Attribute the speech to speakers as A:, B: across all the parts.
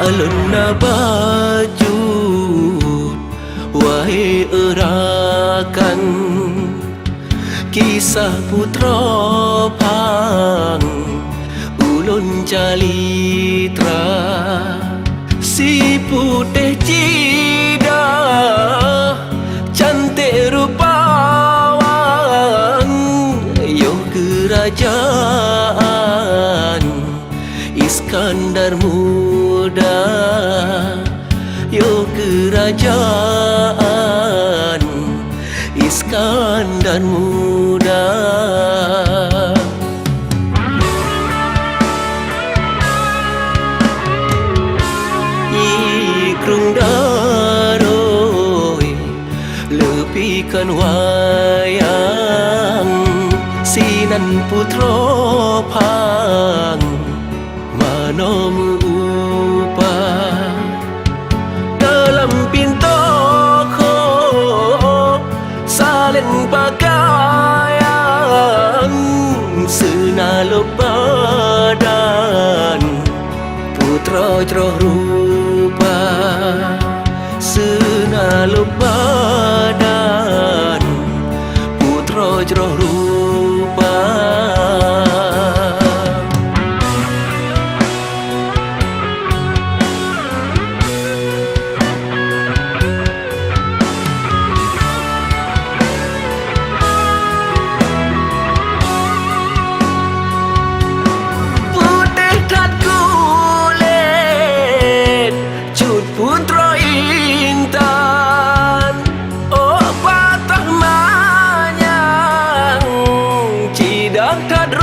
A: alun na bajut Wahai erakan Kisah putra pang Ulun calitra Si putih cida Cantik rupawan Yo kerajaan Iskandar muda kerajaan Iskandar muda Ikrung daroi Lepikan wayang Sinan putra pang Salin pakaian Senalo badan. Putra rupa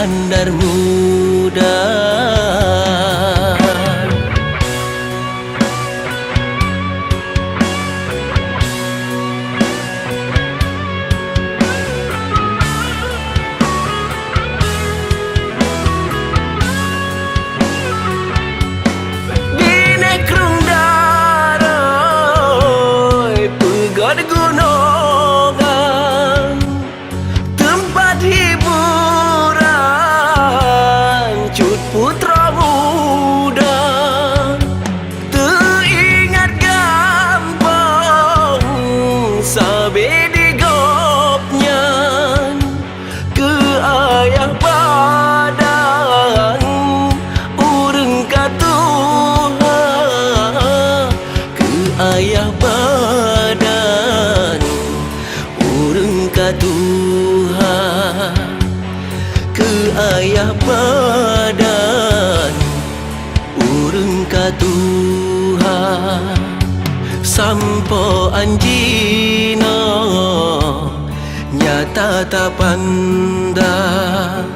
A: Iskandar muda Ureng katuha Ke ayah badan Ureng katuha Sampo anjina Nyata tak pandang.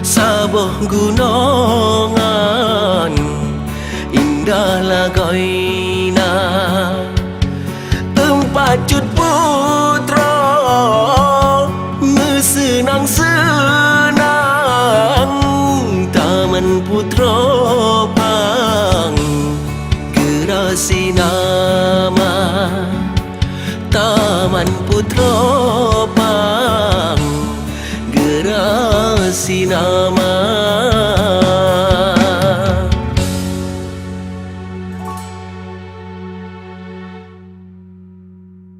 A: Saboh gunungan Indah lagoina ताम पुत्र परासिनामा